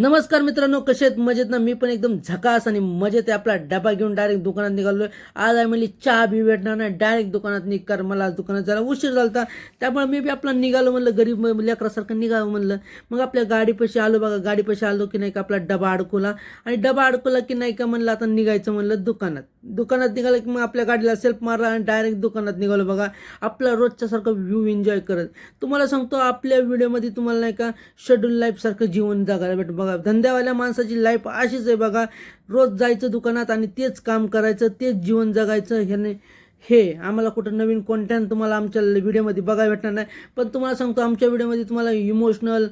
नमस्कार मित्रांनो कसे आहेत? मजेत ना? मी पण एकदम झकास आणि मजेत आहे. आपला डबा घेऊन डायरेक्ट दुकानात निघालो आज आहे म्हणली चहा बी भेटणार नाही. डायरेक्ट दुकानात निघकार मला आज दुकानात जरा उशीर झाला होता. त्यामुळे मी बी आपला निघालो म्हणलं गरीब लेकरासारखं निघावं म्हणलं. मग आपल्या गाडीपाशी आलो बघा. गाडीपाशी आलो की नाही का आपला डबा अडकवला. आणि डबा अडकवला की नाही का म्हणलं आता निघायचं म्हणलं दुकानात. दुकानात निघालं की मग आपल्या गाडीला सेल्फ मारला आणि डायरेक्ट दुकानात निघालो बघा. आपला रोजच्यासारखं व्ह्यू एन्जॉय करत. तुम्हाला सांगतो आपल्या व्हिडिओमध्ये तुम्हाला नाही का शेड्यूल लाईफसारखं जीवन जगायला भेट बघा. धंद्यावाल्या माणसाची लाईफ अशीच आहे बघा. रोज जायचं दुकानात आणि तेच काम करायचं तेच जीवन जगायचं. ह्याने हे आम्हाला कुठं नवीन कॉन्टेंट तुम्हाला आमच्या व्हिडिओमध्ये बघायला भेटणार नाही. पण तुम्हाला सांगतो आमच्या व्हिडिओमध्ये तुम्हाला इमोशनल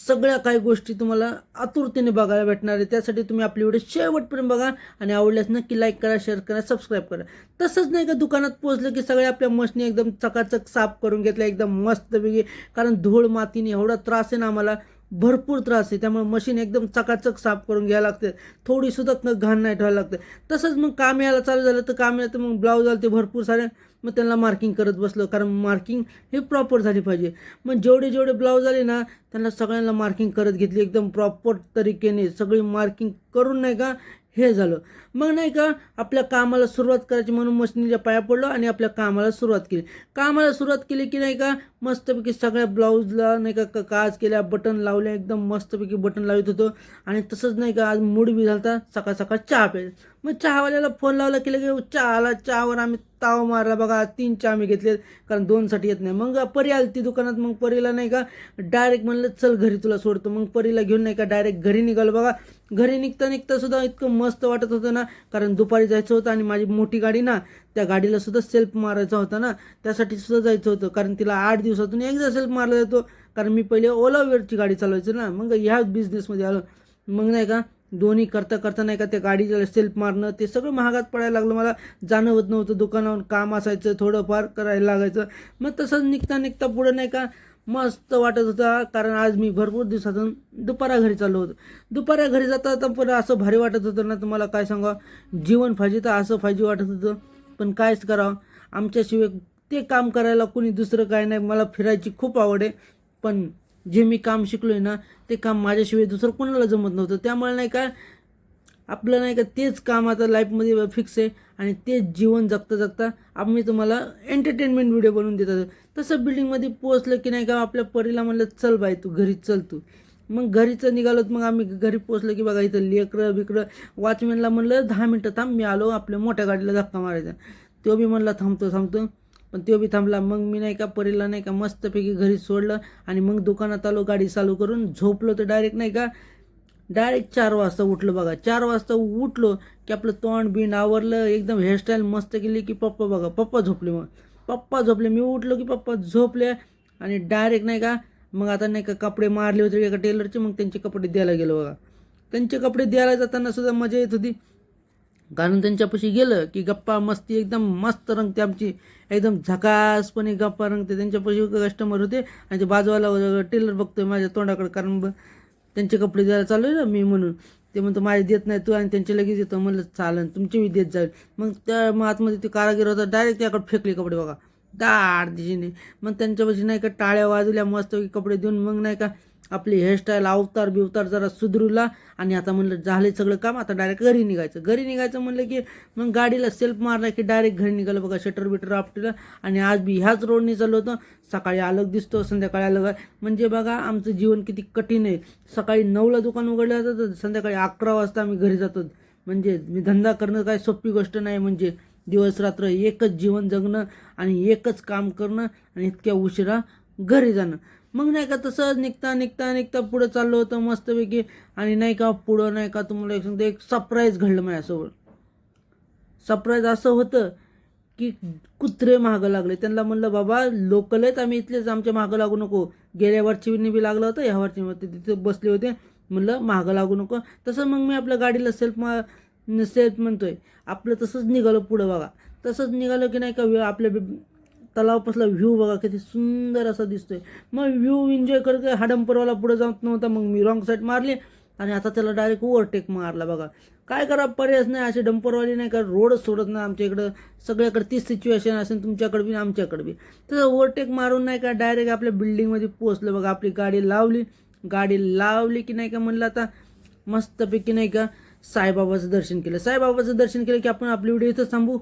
सगळ्या काही गोष्टी तुम्हाला आतुरतेने बघायला भेटणार आहे. त्यासाठी तुम्ही आपली व्हिडिओ शेवटपर्यंत बघा आणि आवडल्यास नक्की लाईक करा शेअर करा सबस्क्राईब करा. तसंच नाही का दुकानात पोहोचलं की सगळ्या आपल्या मशनी एकदम चकाचक साफ करून घेतल्या एकदम मस्तपैकी. कारण धूळ मातीने एवढा त्रास आहे ना आम्हाला. भरपूर त्रास आहे. त्यामुळे मशीन एकदम चकाचक साफ करून घ्यायला लागते. थोडी सुद्धा घाण नाही ठेवायला लागते. तसंच मग काम यायला चालू झालं तर काम यायला तर मग ब्लाऊज आले ते भरपूर सारे. मग त्यांना मार्किंग करत बसलो. कारण मार्किंग हे प्रॉपर झाली पाहिजे. मग जेवढे जेवढे ब्लाऊज आले ना त्यांना सगळ्यांना मार्किंग करत घेतली. एकदम प्रॉपर तरीकेने सगळी मार्किंग करून नाही का हे झालं. मग नाही का आपल्या कामाला सुरुवात करायची म्हणून मशिनीच्या पाया पडलो आणि आपल्या कामाला सुरुवात केली. कामाला सुरुवात केली की नाही का मस्तपैकी सगळ्या ब्लाऊजला नाही का क- काज केल्या बटन लावल्या एकदम मस्तपैकी बटन लावत होतो. आणि तसंच नाही का आज मूड बी झालता सकाळ सकाळ चहा प्यायचा. मग चहावाल्याला फोन लावला की लगे चहा आला चहावर आम्ही ताव मारला बघा तीन चहा आम्ही घेतले कारण दोनसाठी येत नाही. मग परी आली ती दुकानात मग परीला नाही का डायरेक्ट म्हणलं चल घरी तुला सोडतो. मग परीला घेऊन नाही का डायरेक्ट घरी निघालो. बघा घरी निघता निघता सुद्धा इतकं मस्त वाटत होतं ना कारण दुपारी जायचं होतं आणि माझी मोठी गाडी ना त्या गाडीला सुद्धा सेल्फ मारायचा होता ना त्यासाठी सुद्धा जायचं होतं कारण तिला आठ दिवसातून एकदा सेल्फ मारला जातो कारण मी पहिले ओला वेअरची गाडी चालवायचं ना मग ह्या बिझनेसमध्ये आलो. मग नाही का दोन्ही करता करता नाही का त्या गाडीला सेल्फ मारणं ते सगळं महागात पडायला लागलं. मला जाणं होत नव्हतं दुकानावर काम असायचं थोडंफार करायला लागायचं. मग तसंच निघता निघता पुढं नाही का मस्त वाटत होता कारण आज मी भरपूर दिवसातून दुपारा घरी चाललो होतो. दुपारा घरी जाता तर पण असं भारी वाटत होतं ना तुम्हाला काय सांगा? जीवन पाहिजे तर असं फायजे वाटत होतं. पण कायच करावं? आमच्याशिवाय ते काम करायला कोणी दुसरं काय नाही. मला फिरायची खूप आवड आहे. पण जे मी काम शिकलोय ना ते काम माझ्याशिवाय दुसरं कोणाला जमत नव्हतं. त्यामुळे नाही का आपलं नाही का तेच काम आता लाईफमध्ये फिक्स आहे आणि तेच जीवन जगता जगता आम्ही तुम्हाला एंटरटेनमेंट व्हिडिओ बनवून देतात तसं बिल्डिंगमध्ये पोहोचलं की नाही का आपल्या परीला म्हणलं चल बाई तू घरी चल तू. मग घरीचं निघालोत मग आम्ही घरी पोचलं की बघा इथं लेकरं बिकरं वॉचमॅनला म्हणलं दहा मिनटं थांब मी आलो आपल्या मोठ्या गाडीला धक्का मारायचा. तो बी म्हणला थांबतो थांबतो. पण तो बी थांबला. मग मी नाही का परीला नाही का मस्तपैकी घरी सोडलं आणि मग दुकानात आलो गाडी चालू करून झोपलो तर डायरेक्ट नाही का डायरेक्ट चार वाजता उठलो बघा. चार वाजता उठलो की आपलं तोंड बिंड आवरलं एकदम हेअरस्टाईल मस्त केली की पप्पा बघा पप्पा झोपले मग. पप्पा झोपले. मी उठलो की पप्पा झोपले आणि डायरेक्ट नाही का मग आता नाही का कपडे मारले होते एका टेलरचे मग त्यांचे कपडे द्यायला गेलो बघा. त्यांचे कपडे द्यायला जाताना सुद्धा मजा येत होती. कारण त्यांच्यापाशी गेलं की गप्पा मस्ती एकदम मस्त रंगते आमची. एकदम झकासपणे गप्पा रंगते. त्यांच्यापाशी कस्टमर होते आणि ते बाजूवाला टेलर बघतोय माझ्या तोंडाकडे कारण ब- त्यांचे कपडे द्यायला चालू आहे ना मी म्हणून. ते म्हणतो माझे देत नाही तू आणि त्यांचे लगेच येतो. म्हणलं चालन तुमचे बी देत जाईल. मग त्या मग आतमध्ये ते कारागीर होता डायरेक्ट त्याकडे फेकले कपडे बघा. दाड दिशेने. मग त्यांच्यापाशी नाही का टाळ्या वाजवल्या मस्त कपडे देऊन मग नाही का आपली हेअरस्टाईल अवतार बिवतार जरा सुधरूला आणि आता म्हणलं झाले सगळं काम आता डायरेक्ट घरी निघायचं. घरी निघायचं म्हणलं की मग गाडीला सेल्फ मारला की डायरेक्ट घरी निघालं बघा शटर बिटर आपटीला आणि आज बी ह्याच रोडने चाललो होतं. सकाळी अलग दिसतो संध्याकाळी अलग म्हणजे बघा आमचं जीवन किती कठीण आहे. सकाळी नऊला दुकान उघडलं जातं तर संध्याकाळी अकरा वाजता आम्ही घरी जातो. म्हणजे मी धंदा करणं काय सोपी गोष्ट नाही म्हणजे दिवस रात्र एकच जीवन जगणं आणि एकच काम करणं आणि इतक्या उशिरा घरी जाणं. मग नाही का तसं निघता निघता निघता पुढं चाललो होतं मस्तपैकी. आणि नाही का पुढं नाही का तुम्हाला एक सांगतो एक सरप्राईज घडलं माझ्यासोबत सरप्राईज असं होतं की कुत्रे मागं लागले. त्यांना म्हणलं बाबा लोकल आहेत आम्ही इथलेच आमच्या मागं लागू नको. गेल्या वर्षी बी लागलं होतं ह्या वर्षी तिथे बसले होते. म्हणलं मागं लागू नको. तसं मग मी आपल्या गाडीला सेल्फ मा सेल्फ म्हणतोय. आपलं तसंच निघालो पुढं बघा. तसंच निघालो की नाही का आपल्या बी- तलावपासला व्ह्यू बघा किती सुंदर असा दिसतोय. मग व्ह्यू एन्जॉय करत हडंपरवाला पुढे जात नव्हता मग मी रॉंग साईड मारली आणि आता त्याला डायरेक्ट ओव्हरटेक मारला बघा. काय करा पर्यायच नाही असे डंपरवाले नाही का रोडच सोडत नाही आमच्या इकडं. सगळ्याकडे तीच सिच्युएशन असेल तुमच्याकडे बी आमच्याकडे बी. तसं ओव्हरटेक मारून नाही का डायरेक्ट आपल्या बिल्डिंगमध्ये पोचलं बघा. आपली गाडी लावली. गाडी लावली की नाही का म्हणलं आता? मस्तपैकी नाही का साईबाबाचं दर्शन केलं. साईबाबाचं दर्शन केलं की आपण आपली व्हिडिओ इथं थांबू.